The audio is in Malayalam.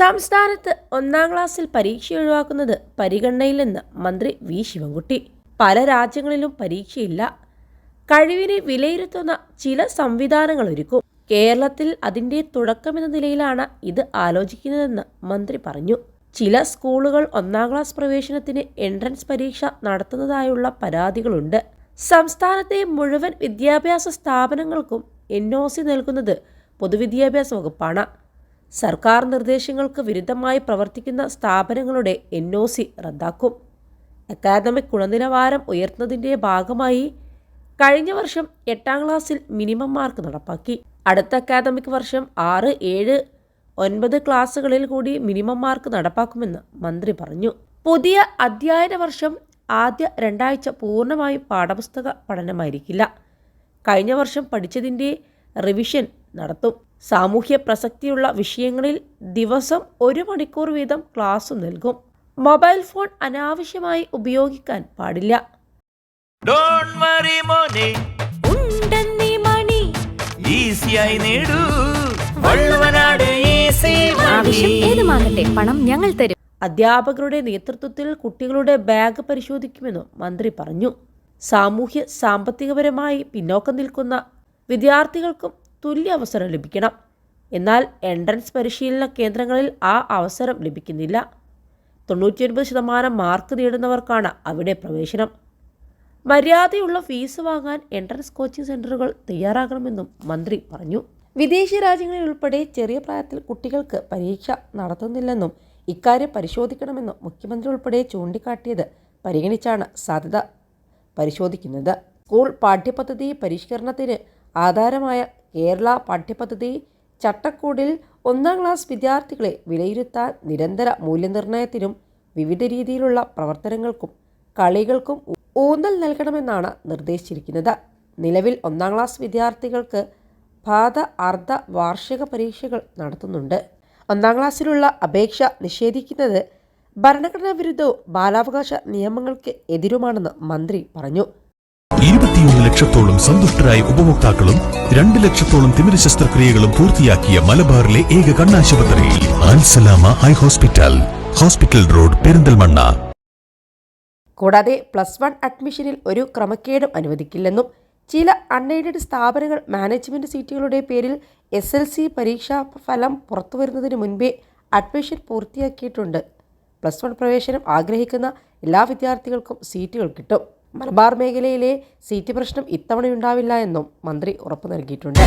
സംസ്ഥാനത്ത് ഒന്നാം ക്ലാസ്സിൽ പരീക്ഷ ഒഴിവാക്കുന്നത് പരിഗണനയിലെന്ന് മന്ത്രി വി. ശിവൻകുട്ടി. പല രാജ്യങ്ങളിലും പരീക്ഷയില്ല. കഴിവിനെ വിലയിരുത്തുന്ന ചില സംവിധാനങ്ങൾ ഒരുക്കും. കേരളത്തിൽ അതിന്റെ തുടക്കമെന്ന നിലയിലാണ് ഇത് ആലോചിക്കുന്നതെന്ന് മന്ത്രി പറഞ്ഞു. ചില സ്കൂളുകൾ ഒന്നാം ക്ലാസ് പ്രവേശനത്തിന് എൻട്രൻസ് പരീക്ഷ നടത്തുന്നതായുള്ള പരാതികളുണ്ട്. സംസ്ഥാനത്തെ മുഴുവൻ വിദ്യാഭ്യാസ സ്ഥാപനങ്ങൾക്കും എൻ ഒ സി നൽകുന്നത് പൊതുവിദ്യാഭ്യാസ വകുപ്പാണ്. സർക്കാർ നിർദ്ദേശങ്ങൾക്ക് വിരുദ്ധമായി പ്രവർത്തിക്കുന്ന സ്ഥാപനങ്ങളുടെ എൻ ഒ സി റദ്ദാക്കും. അക്കാദമിക് ഗുണനിലവാരം ഉയർത്തുന്നതിന്റെ ഭാഗമായി കഴിഞ്ഞ വർഷം എട്ടാം ക്ലാസ്സിൽ മിനിമം മാർക്ക് നടപ്പാക്കി. അടുത്ത അക്കാദമിക് വർഷം ആറ് ഏഴ് ഒൻപത് ക്ലാസ്സുകളിൽ കൂടി മിനിമം മാർക്ക് നടപ്പാക്കുമെന്ന് മന്ത്രി പറഞ്ഞു. പുതിയ അധ്യയന വർഷം ആദ്യ രണ്ടാഴ്ച പൂർണമായും പാഠപുസ്തക പഠനമായിരിക്കില്ല. കഴിഞ്ഞ വർഷം പഠിച്ചതിന്റെ റിവിഷൻ നടത്തും. സാമൂഹ്യ പ്രസക്തിയുള്ള വിഷയങ്ങളിൽ ദിവസം ഒരു മണിക്കൂർ വീതം ക്ലാസ് നൽകും. മൊബൈൽ ഫോൺ അനാവശ്യമായി ഉപയോഗിക്കാൻ പാടില്ല. ഡോണ്ട് വറി മോനെ. ഉണ്ടെന്നീ മണി. ഈസിയായി നേടൂ. വള്ളുവനാട് ഈസി ആവശ്യം ഏതുമാകട്ടെ പണം ഞങ്ങൾ തരും. അധ്യാപകരുടെ നേതൃത്വത്തിൽ കുട്ടികളുടെ ബാഗ് പരിശോധിക്കുമെന്നും മന്ത്രി പറഞ്ഞു. സാമൂഹ്യ സാമ്പത്തികപരമായി പിന്നോക്കം നിൽക്കുന്ന വിദ്യാർത്ഥികൾക്കും തുല്യ അവസരം ലഭിക്കണം. എന്നാൽ എൻട്രൻസ് പരിശീലന കേന്ദ്രങ്ങളിൽ ആ അവസരം ലഭിക്കുന്നില്ല. തൊണ്ണൂറ്റിയൊൻപത് ശതമാനം മാർക്ക് നേടുന്നവർക്കാണ് അവിടെ പ്രവേശനം. മര്യാദയുള്ള ഫീസ് വാങ്ങാൻ എൻട്രൻസ് കോച്ചിംഗ് സെന്ററുകൾ തയ്യാറാകണമെന്നും മന്ത്രി പറഞ്ഞു. വിദേശ രാജ്യങ്ങളിൽ ഉൾപ്പെടെ ചെറിയ പ്രായത്തിൽ കുട്ടികൾക്ക് പരീക്ഷ നടത്തുന്നില്ലെന്നും ഇക്കാര്യം പരിശോധിക്കണമെന്നും മുഖ്യമന്ത്രി ഉൾപ്പെടെ ചൂണ്ടിക്കാട്ടിയത് പരിഗണിച്ചാണ് സാധ്യത പരിശോധിക്കുന്നത്. സ്കൂൾ പാഠ്യപദ്ധതി പരിഷ്കരണത്തിന് ആധാരമായ കേരള പാഠ്യപദ്ധതി ചട്ടക്കൂടിൽ ഒന്നാം ക്ലാസ് വിദ്യാർത്ഥികളെ വിലയിരുത്താൻ നിരന്തര മൂല്യനിർണയത്തിനും വിവിധ രീതിയിലുള്ള പ്രവർത്തനങ്ങൾക്കും കളികൾക്കും ഊന്നൽ നൽകണമെന്നാണ് നിർദ്ദേശിച്ചിരിക്കുന്നത്. നിലവിൽ ഒന്നാം ക്ലാസ് വിദ്യാർത്ഥികൾക്ക് പാത അർദ്ധ വാർഷിക പരീക്ഷകൾ നടത്തുന്നുണ്ട്. ഒന്നാം ക്ലാസ്സിലുള്ള അപേക്ഷ നിഷേധിക്കുന്നത് ഭരണഘടനാ വിരുദ്ധവും ബാലാവകാശ നിയമങ്ങൾക്ക് എതിരുമാണെന്ന് മന്ത്രി പറഞ്ഞു. ഇരുപത്തിയൊന്ന് ലക്ഷത്തോളം സന്തുഷ്ടരായ ഉപഭോക്താക്കളും രണ്ട് ലക്ഷത്തോളം തിമിര ശസ്ത്രക്രിയകളും പൂർത്തിയാക്കിയ മലബാറിലെ ഏക കണ്ണാശുപത്രി ആൻസലാമ eye hospital hospital road Perinthalmanna. കൂടാതെ പ്ലസ് വൺ അഡ്മിഷനിൽ ഒരു ക്രമക്കേടും അനുവദിക്കില്ലെന്നും ചില അൺഎയ്ഡഡ് സ്ഥാപനങ്ങൾ മാനേജ്മെന്റ് സീറ്റുകളുടെ പേരിൽ എസ് എൽ സി പരീക്ഷാ ഫലം പുറത്തുവരുന്നതിന് മുൻപേ അഡ്മിഷൻ പൂർത്തിയാക്കിയിട്ടുണ്ട്. പ്ലസ് വൺ പ്രവേശനം ആഗ്രഹിക്കുന്ന എല്ലാ വിദ്യാർത്ഥികൾക്കും സീറ്റുകൾ കിട്ടും. മലബാർ മേഖലയിലെ സീറ്റ് പ്രശ്നം ഇത്തവണയുണ്ടാവില്ല എന്നും മന്ത്രി ഉറപ്പു നൽകിയിട്ടുണ്ട്.